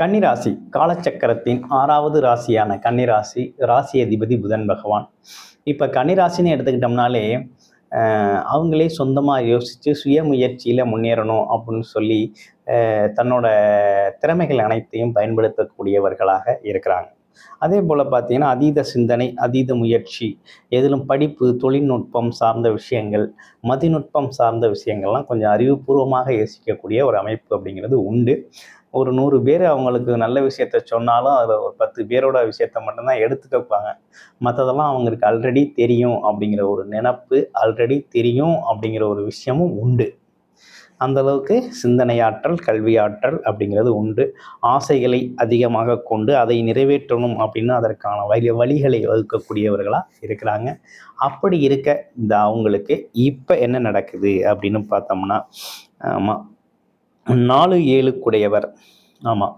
கன்னிராசி காலச்சக்கரத்தின் ஆறாவது ராசியான கன்னிராசி ராசி அதிபதி புதன் பகவான். இப்போ கன்னிராசின்னு எடுத்துக்கிட்டோம்னாலே அவங்களே சொந்தமாக யோசித்து சுய முயற்சியில் முன்னேறணும் அப்படின்னு சொல்லி தன்னோட திறமைகள் அனைத்தையும் பயன்படுத்தக்கூடியவர்களாக இருக்கிறாங்க. அதே போல் பார்த்தீங்கன்னா அதீத சிந்தனை அதீத முயற்சி எதிலும் படிப்பு தொழில்நுட்பம் சார்ந்த விஷயங்கள் மதிநுட்பம் சார்ந்த விஷயங்கள்லாம் கொஞ்சம் அறிவுபூர்வமாக யோசிக்கக்கூடிய ஒரு அமைப்பு அப்படிங்கிறது உண்டு. ஒரு நூறு பேர் அவங்களுக்கு நல்ல விஷயத்த சொன்னாலும் அதில் ஒரு பத்து பேரோட விஷயத்த மட்டும்தான் எடுத்துக்கப்பாங்க. மற்றதெல்லாம் அவங்களுக்கு ஆல்ரெடி தெரியும் அப்படிங்கிற ஒரு நினப்பு ஆல்ரெடி தெரியும் அப்படிங்கிற ஒரு விஷயமும் உண்டு. அந்த அளவுக்கு சிந்தனையாற்றல் கல்வியாற்றல் அப்படிங்கிறது உண்டு. ஆசைகளை அதிகமாக கொண்டு அதை நிறைவேற்றணும் அப்படின்னு அதற்கான வழி வழிகளை வகுக்கக்கூடியவர்களாக இருக்கிறாங்க. அப்படி இருக்க இந்த அவங்களுக்கு இப்போ என்ன நடக்குது அப்படின்னு பார்த்தோம்னா ஆமாம் நாலு ஏழுக்குடையவர். ஆமாம்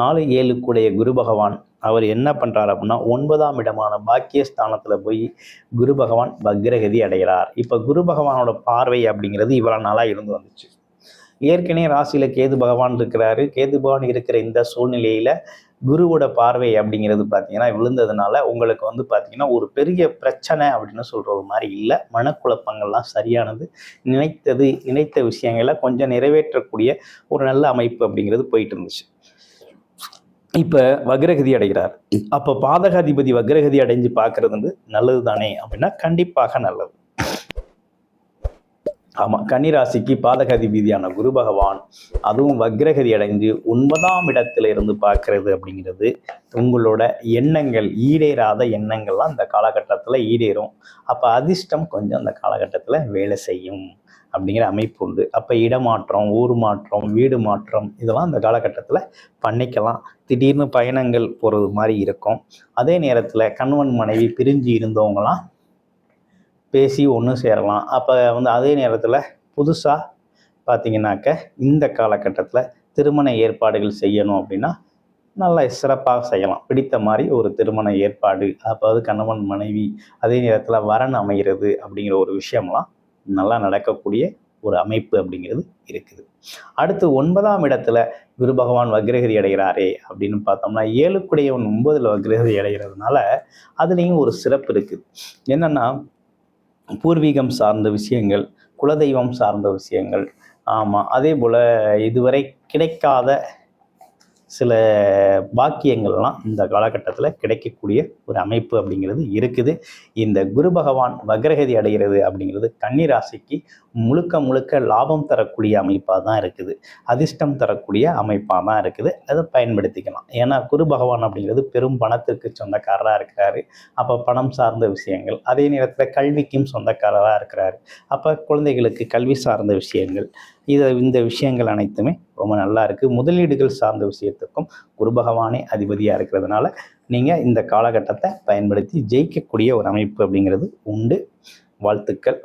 நாலு ஏழுக்குடைய குரு பகவான் அவர் என்ன பண்ணுறார் அப்படின்னா ஒன்பதாம் இடமான பாக்கியஸ்தானத்தில் போய் குரு பகவான் பக்ரகதி அடைகிறார். இப்போ குரு பகவானோட பார்வை அப்படிங்கிறது இவ்வளோ நாளாக இருந்து வந்துச்சு. ஏற்கனவே ராசியில் கேது பகவான் இருக்கிறாரு. கேது பகவான் இருக்கிற இந்த சூழ்நிலையில் குருவோட பார்வை அப்படிங்கிறது பார்த்தீங்கன்னா விழுந்ததுனால உங்களுக்கு வந்து பார்த்தீங்கன்னா ஒரு பெரிய பிரச்சனை அப்படின்னு சொல்கிறது மாதிரி இல்லை. மனக்குழப்பங்கள்லாம் சரியானது. நினைத்தது நினைத்த விஷயங்களை கொஞ்சம் நிறைவேற்றக்கூடிய ஒரு நல்ல அமைப்பு அப்படிங்கிறது போயிட்டு இருந்துச்சு. இப்போ வக்ரகதி அடைகிறார். அப்போ பாதகாதிபதி வக்ரகதி அடைஞ்சு பார்க்கறது வந்து நல்லது தானே அப்படின்னா கண்டிப்பாக நல்லது. ஆமாம் கன்னிராசிக்கு பாதகாதிபதியான குரு பகவான் அதுவும் வக்ரகதி அடைஞ்சு ஒன்பதாம் இடத்துல இருந்து பார்க்கறது அப்படிங்கிறது உங்களோட எண்ணங்கள் ஈடேறாத எண்ணங்கள்லாம் இந்த காலகட்டத்தில் ஈடேறும். அப்போ அதிர்ஷ்டம் கொஞ்சம் அந்த காலகட்டத்தில் வேலை செய்யும். அப்படிங்கிற அமைப்பு உண்டு. அப்போ இடமாற்றம் ஊர் மாற்றம் வீடு மாற்றம் இதெல்லாம் அந்த காலகட்டத்தில் பண்ணிக்கலாம். திடீர்னு பயணங்கள் போகிறது மாதிரி இருக்கும். அதே நேரத்தில் கணவன் மனைவி பிரிஞ்சு இருந்தவங்களாம் பேசி ஒன்று சேரலாம். அப்போ வந்து அதே நேரத்தில் புதுசாக பார்த்தீங்கன்னாக்க இந்த காலகட்டத்தில் திருமண ஏற்பாடுகள் செய்யணும் அப்படின்னா நல்லா சிறப்பாக செய்யலாம். பிடித்த மாதிரி ஒரு திருமண ஏற்பாடு. அப்போ அது கணவன் மனைவி அதே நேரத்தில் வரன் அமைகிறது அப்படிங்கிற ஒரு விஷயம்லாம் நல்லா நடக்கக்கூடிய ஒரு அமைப்பு அப்படிங்கிறது இருக்குது. அடுத்து ஒன்பதாம் இடத்துல குரு பகவான் வக்ரகிரி அடைகிறாரே அப்படின்னு பார்த்தோம்னா ஏழுக்குடையவன் ஒன்பதுல வக்ரகிரி அடைகிறதுனால அதுலேயும் ஒரு சிறப்பு இருக்குது என்னன்னா பூர்வீகம் சார்ந்த விஷயங்கள் குலதெய்வம் சார்ந்த விஷயங்கள் ஆமாம் அதே போல் இதுவரை கிடைக்காத சில பாக்கியங்கள்லாம் இந்த காலகட்டத்தில் கிடைக்கக்கூடிய ஒரு அமைப்பு அப்படிங்கிறது இருக்குது. இந்த குரு பகவான் வக்ரகதி அடைகிறது அப்படிங்கிறது கன்னிராசிக்கு முழுக்க முழுக்க லாபம் தரக்கூடிய அமைப்பாக தான் இருக்குது. அதிர்ஷ்டம் தரக்கூடிய அமைப்பாக தான் இருக்குது. அதை பயன்படுத்திக்கலாம். ஏன்னா குரு பகவான் அப்படிங்கிறது பெரும் பணத்திற்கு சொந்தக்காரராக இருக்கிறாரு. அப்போ பணம் சார்ந்த விஷயங்கள் அதே நேரத்தில் கல்விக்கும் சொந்தக்காரராக இருக்கிறாரு. அப்போ குழந்தைகளுக்கு கல்வி சார்ந்த விஷயங்கள் இதை இந்த விஷயங்கள் அனைத்துமே ரொம்ப நல்லா இருக்குது முதலீடுகள் சார்ந்த விஷயத்துக்கும் குரு பகவானே அதிபதியாக இருக்கிறதுனால நீங்கள் இந்த காலகட்டத்தை பயன்படுத்தி ஜெயிக்கக்கூடிய ஒரு அமைப்பு அப்படிங்கிறது உண்டு. வாழ்த்துக்கள்.